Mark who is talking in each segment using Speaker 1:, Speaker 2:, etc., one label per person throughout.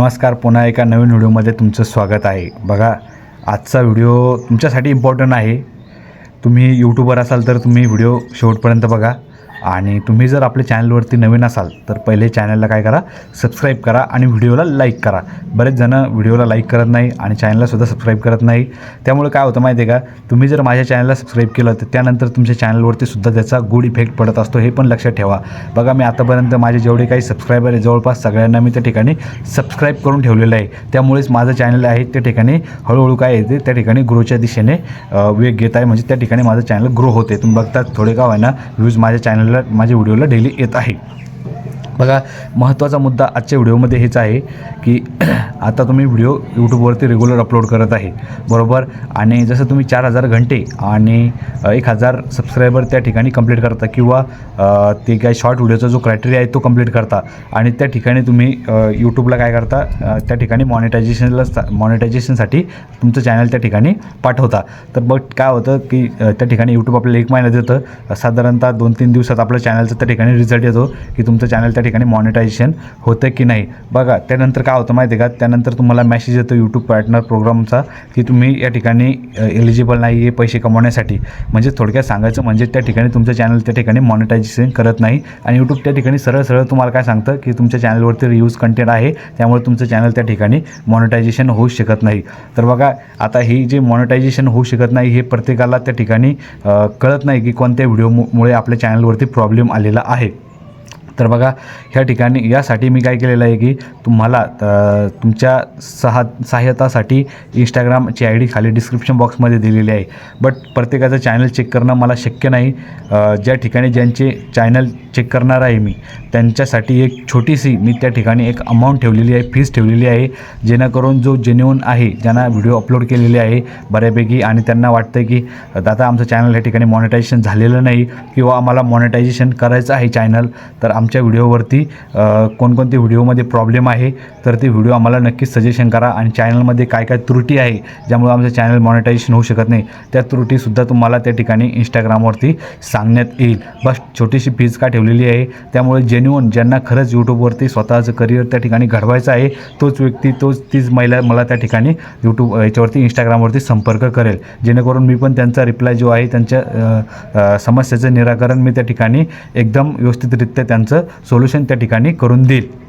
Speaker 1: नमस्कार पुन्हा एका नवीन व्हिडिओमध्ये तुमचं स्वागत आहे. बघा आजचा व्हिडिओ तुमच्यासाठी इम्पॉर्टंट आहे. तुम्ही यूट्यूबर असाल तर तुम्ही व्हिडिओ शेवटपर्यंत बघा. आणि तुम्ही जर आपल्या चॅनलवरती नवीन असाल तर पहिले चॅनलला काय करा सबस्क्राईब करा आणि व्हिडिओला लाईक करा. बरेच जणं व्हिडिओला लाईक करत नाही आणि चॅनललासुद्धा सबस्क्राईब करत नाही. त्यामुळे काय होतं माहिती आहे का तुम्ही जर माझ्या चॅनलला सबस्क्राईब केलं तर त्यानंतर तुमच्या चॅनलवरती सुद्धा त्याचा गुड इफेक्ट पडत असतो हे पण लक्षात ठेवा. बघा मी आतापर्यंत माझे जेवढे काही सबस्क्रायबर आहे जवळपास सगळ्यांना मी त्या ठिकाणी सबस्क्राईब करून ठेवलेलं आहे. त्यामुळेच माझं चॅनल आहे त्या ठिकाणी हळूहळू काय येते त्या ठिकाणी ग्रोच्या दिशेने वेग घेत आहे. म्हणजे त्या ठिकाणी माझं चॅनल ग्रो होते. तुम्ही बघता थोडे का आहे ना व्ह्यूज माझ्या चॅनलला माझ्या व्हिडिओला डेली येत आहे. बघा महत्त्वाचा मुद्दा आजच्या व्हिडिओमध्ये हेच आहे की आता तुम्ही व्हिडिओ यूट्यूबवरती रेग्युलर अपलोड करत आहे बरोबर? आणि जसं तुम्ही चार हजार घंटे आणि एक हजार सबस्क्रायबर त्या ठिकाणी कंप्लीट करता किंवा ते काय शॉर्ट व्हिडिओचा जो क्रायटेरिया आहे तो कंप्लीट करता. आणि त्या ठिकाणी तुम्ही यूट्यूबला काय करता? त्या ठिकाणी मॉनिटायझेशनला मॉनिटायझेशनसाठी तुमचं चॅनल त्या ठिकाणी पाठवता. तर बट काय होतं की त्या ठिकाणी यूट्यूब आपल्याला एक महिना देतं. साधारणतः दोन तीन दिवसात आपल्या चॅनलचा त्या ठिकाणी रिझल्ट येतो की तुमचं चॅनल त्या ठिकाणी मॉनिटायझेशन होतं की नाही? बघा त्यानंतर काय होतं माहिती आहे का? त्यानंतर तुम्हाला मेसेज येतो यूट्यूब पार्टनर प्रोग्रामचा की तुम्ही या ठिकाणी एलिजिबल नाही आहे पैसे कमवण्यासाठी. म्हणजे थोडक्यात सांगायचं म्हणजे त्या ठिकाणी तुमचं चॅनल त्या ठिकाणी मॉनिटायझेशन करत नाही. आणि यूट्यूब त्या ठिकाणी सरळ सरळ तुम्हाला काय सांगतं की तुमच्या चॅनलवरती रिव्ह्यूज कंटेंट आहे त्यामुळे तुमचं चॅनल त्या ठिकाणी मॉनिटायझेशन होऊ शकत नाही. तर बघा आता ही जे मॉनिटायझेशन होऊ शकत नाही हे प्रत्येकाला त्या ठिकाणी कळत नाही की कोणत्या व्हिडिओमुळे आपल्या चॅनलवरती प्रॉब्लेम आलेला आहे. तर बघा ह्या ठिकाणी यासाठी मी काय केलेलं आहे की तुम्हाला तुमच्या सहा सहाय्यतासाठी इंस्टाग्रामची आय डी खाली डिस्क्रिप्शन बॉक्समध्ये दिलेली आहे. बट प्रत्येकाचं चॅनल चेक करणं मला शक्य नाही. ज्या ठिकाणी ज्यांचे चॅनल चेक करणार आहे मी त्यांच्यासाठी एक छोटीशी मी त्या ठिकाणी एक अमाऊंट ठेवलेली आहे फीस ठेवलेली आहे जेणेकरून जो जेन्युन आहे ज्यांना व्हिडिओ अपलोड केलेले आहे बऱ्यापैकी आणि त्यांना वाटतं की दादा आमचं चॅनल या ठिकाणी मॉनिटायझेशन झालेलं नाही किंवा आम्हाला मॉनिटायझेशन करायचं आहे चॅनल तर आम आमच्या व्हिडिओवरती कोणकोणते व्हिडिओमध्ये प्रॉब्लेम आहे तर ते व्हिडिओ आम्हाला नक्कीच सजेशन करा आणि चॅनलमध्ये काय काय त्रुटी आहे ज्यामुळे आमचं चॅनल मॉनिटायझेशन होऊ शकत नाही त्या त्रुटीसुद्धा तुम्हाला त्या ठिकाणी इंस्टाग्रामवरती सांगण्यात येईल. बस छोटीशी फीज का ठेवलेली आहे त्यामुळे जेन्युअन ज्यांना खरंच यूट्यूबवरती स्वतःचं करिअर त्या ठिकाणी घडवायचं आहे तोच व्यक्ती तोच तीच महिला मला त्या ठिकाणी यूट्यूब याच्यावरती इंस्टाग्रामवरती संपर्क करेल. जेणेकरून मी पण त्यांचा रिप्लाय जो आहे त्यांच्या समस्येचं निराकरण मी त्या ठिकाणी एकदम व्यवस्थितरित्या त्यांचं सोल्युशन त्या ठिकाणी करून देईल.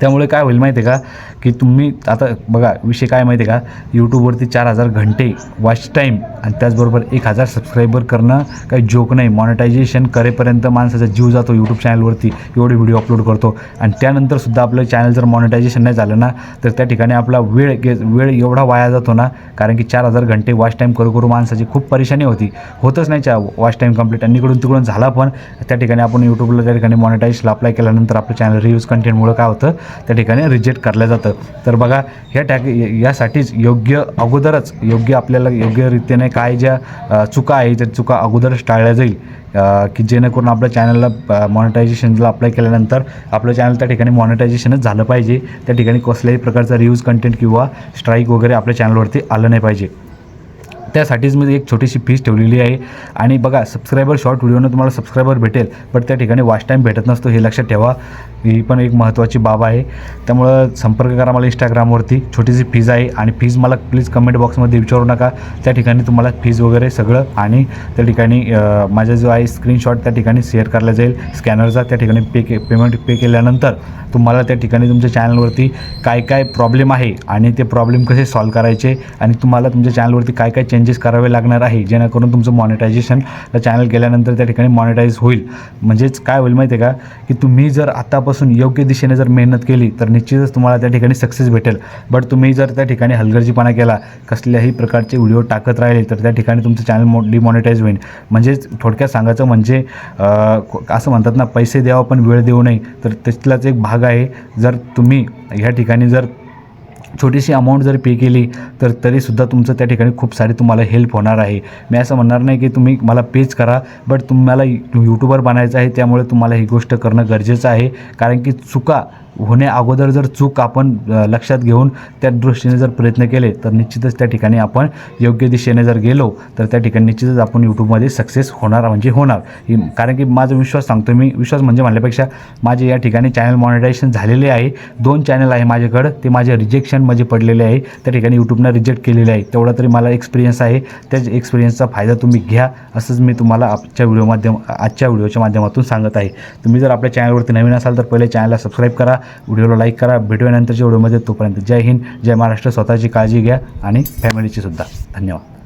Speaker 1: त्यामुळे काय होईल माहिती आहे का? की तुम्ही आता बघा विषय काय माहिती आहे का? यूट्यूबवरती चार हजार घंटे वॉच टाईम आणि त्याचबरोबर एक हजार सबस्क्रायबर करणं काही जोक नाही. मॉनिटायझेशन करेपर्यंत माणसाचा जीव जातो यूट्यूब चॅनलवरती एवढे व्हिडिओ अपलोड करतो. आणि त्यानंतरसुद्धा आपलं चॅनल जर मॉनिटायझेशन नाही झालं ना तर त्या ठिकाणी आपला वेळ गे वेळ एवढा वाया जातो ना कारण की चार हजार घंटे वॉच टाईम करू करू माणसाची खूप परेशानी होती. होतच नाही चा वॉच टाईम कंप्लीट आणि इकडून तिकडून झाला पण त्या ठिकाणी आपण यूट्यूबला त्या ठिकाणी मॉनिटायझेशन अप्लाय केल्यानंतर आपलं चॅनल रिव्ह्यूज कंटेंटमुळं काय होतं? त्या ठिकाणी रिजेक्ट करलं जातं. तर बघा ह्या टॅक यासाठीच योग्य अगोदरच योग्य आपल्याला योग्य रीतीने काय ज्या चुका आहे त्या चुका अगोदरच टाळल्या जाईल. की जेणेकरून आपल्या चॅनलला मॉनिटायझेशनला अप्लाय केल्यानंतर आपलं चॅनल त्या ठिकाणी मॉनिटायझेशनच झालं पाहिजे. त्या ठिकाणी कसल्याही प्रकारचा रिव्ह्यूज कंटेंट किंवा स्ट्राईक वगैरे आपल्या चॅनलवरती आलं नाही पाहिजे. त्यासाठीच मी एक छोटीशी फीस ठेवलेली आहे. आणि बघा सबस्क्रायबर शॉर्ट व्हिडिओनं तुम्हाला सबस्क्रायबर भेटेल बट त्या ठिकाणी वॉच टाईम भेटत नसतो हे लक्षात ठेवा. ही पण एक महत्त्वाची बाब आहे. त्यामुळं संपर्क करा मला इंस्टाग्रामवरती छोटीशी फीज आहे आणि फीज मला प्लीज कमेंट बॉक्समध्ये विचारू नका. त्या ठिकाणी तुम्हाला फीज वगैरे सगळं आणि त्या ठिकाणी माझा जो आहे स्क्रीनशॉट त्या ठिकाणी शेअर करला जाईल. स्कॅनरचा त्या ठिकाणी पे के पेमेंट पे केल्यानंतर तुम्हाला त्या ठिकाणी तुमच्या चॅनलवरती काय काय प्रॉब्लेम आहे आणि ते प्रॉब्लेम कसे सॉल्व करायचे आणि तुम्हाला तुमच्या चॅनलवरती काय काय चेंजेस करावे लागणार आहे जेणेकरून तुमचं मॉनिटायझेशन चॅनल गेल्यानंतर त्या ठिकाणी मॉनिटाईज होईल. म्हणजेच काय होईल माहिती आहे का? की तुम्ही जर आतापासून योग्य दिशेने जर मेहनत केली तर निश्चितच तुम्हाला त्या ठिकाणी सक्सेस भेटेल. बट तुम्ही जर त्या ठिकाणी हलगर्जीपणा केला कसल्याही प्रकारचे व्हिडिओ टाकत राहिले तर त्या ठिकाणी तुमचं चॅनल मो डिमॉनिटाईज होईल. म्हणजेच थोडक्यात सांगायचं म्हणजे असं म्हणतात ना पैसे द्यावा पण वेळ देऊ नये तर त्यातलाच एक भाग आहे. जर तुम्ही ह्या ठिकाणी जर छोटीशी अमाऊंट जर पे केली तर तरीसुद्धा तुमचं त्या ठिकाणी खूप सारी तुम्हाला हेल्प होणार आहे. मी असं म्हणणार नाही की तुम्ही मला पेच करा बट तुम्हाला यूट्यूबर बनायचं आहे त्यामुळे तुम्हाला ही गोष्ट करणं गरजेचं आहे. कारण की चुका होण्या अगोदर जर चूक आपण लक्षात घेऊन त्या दृष्टीने जर प्रयत्न केले तर निश्चितच त्या ठिकाणी आपण योग्य दिशेने जर गेलो तर त्या ठिकाणी निश्चितच आपण यूट्यूबमध्ये सक्सेस होणार म्हणजे होणार. कारण की माझा विश्वास सांगतो मी विश्वास म्हणजे म्हणल्यापेक्षा माझे या ठिकाणी चॅनल मॉनिटायझेशन झालेले आहे. दोन चॅनल आहे माझ्याकडं ते माझे रिजेक्शनमध्ये पडलेले आहे. त्या ठिकाणी यूट्यूबनं रिजेक्ट केलेले आहे. तेवढा तरी मला एक्सपिरियन्स आहे. त्याच एक्सपिरियन्सचा फायदा तुम्ही घ्या असंच मी तुम्हाला आजच्या व्हिडिओ माध्यम आजच्या व्हिडिओच्या माध्यमातून सांगत आहे. तुम्ही जर आपल्या चॅनलवरती नवीन असाल तर पहिले चॅनलला सबस्क्राईब करा. व्हिडिओला लाईक करा भेटूया नंतरच्या व्हिडिओमध्ये तोपर्यंत. जय हिंद जय महाराष्ट्र स्वतःची काळजी घ्या आणि फॅमिलीची सुद्धा. धन्यवाद.